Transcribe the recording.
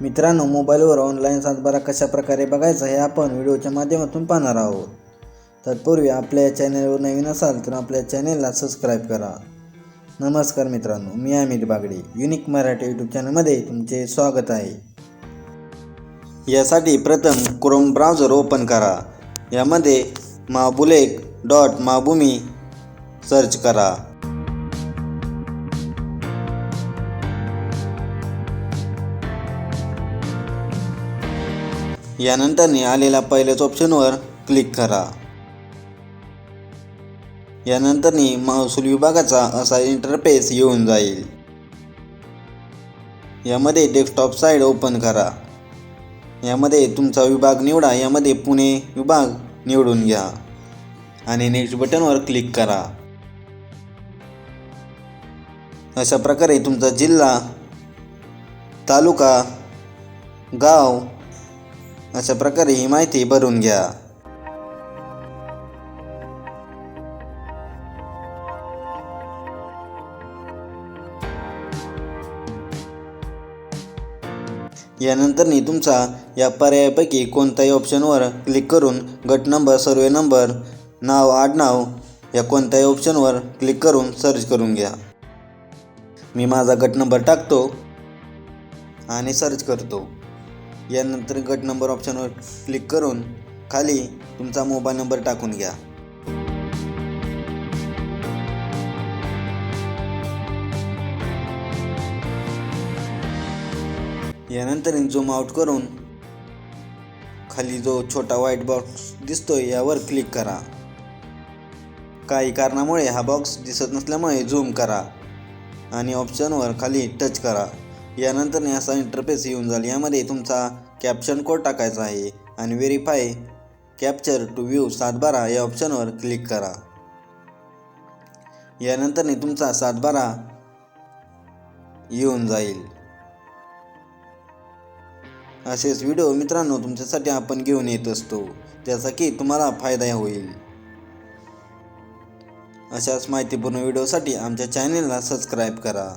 मित्रांनो मोबाईलवर ऑनलाईन सातबारा कशा प्रकारे बघायचा हे आपण व्हिडिओच्या माध्यमातून पाहणार आहोत. तत्पूर्वी आपल्या या चॅनलवर नवीन असाल तर आपल्या चॅनेलला सबस्क्राईब करा. नमस्कार मित्रांनो मी अमित बागडे युनिक मराठी यूट्यूब चॅनलमध्ये तुमचे स्वागत आहे. यासाठी प्रथम क्रोम ब्राउझर ओपन करा. यामध्ये माबुलेक डॉट माबुमी सर्च करा. यानंतरने आलेल्या पहिल्याच ऑप्शनवर क्लिक करा. यानंतरनी महसूल विभागाचा असा इंटरफेस येऊन जाईल. यामध्ये डेस्कटॉप साईड ओपन करा. यामध्ये तुमचा विभाग निवडा यामध्ये पुणे विभाग निवडून घ्या आणि नेक्स्ट बटनवर क्लिक करा. अशा प्रकारे तुमचा जिल्हा तालुका गाव अशा प्रकारे ही माहिती भरून घ्या. यानंतरनी तुमचा या पर्यायापैकी कोणत्याही ऑप्शनवर क्लिक करून गट नंबर सर्वे नंबर नाव आडनाव या कोणत्याही ऑप्शनवर क्लिक करून सर्च करून घ्या. मी माझा गट नंबर टाकतो आणि सर्च करतो. यानंतर गट नंबर ऑप्शनवर क्लिक करून खाली तुमचा मोबाईल नंबर टाकून घ्या. यानंतर झूम आउट करून खाली जो छोटा व्हाईट बॉक्स दिसतोय यावर क्लिक करा. काही कारणामुळे हा बॉक्स दिसत नसल्यामुळे झूम करा आणि ऑप्शनवर खाली टच करा. यानंतर असा इंटरफेस येऊन जाईल. यामध्ये तुमचा कॅप्शन कोड टाकायचा आहे आणि व्हेरीफाय कॅप्चर टू व्ह्यू सातबारा या ऑप्शनवर क्लिक करा. यानंतर तुमचा सातबारा येऊन जाईल. असेच व्हिडिओ मित्रांनो तुमच्यासाठी आपण घेऊन येत असतो. त्याचा की तुम्हाला फायदा होईल. अशाच माहितीपूर्ण व्हिडिओसाठी आमच्या चॅनेलला सबस्क्राईब करा.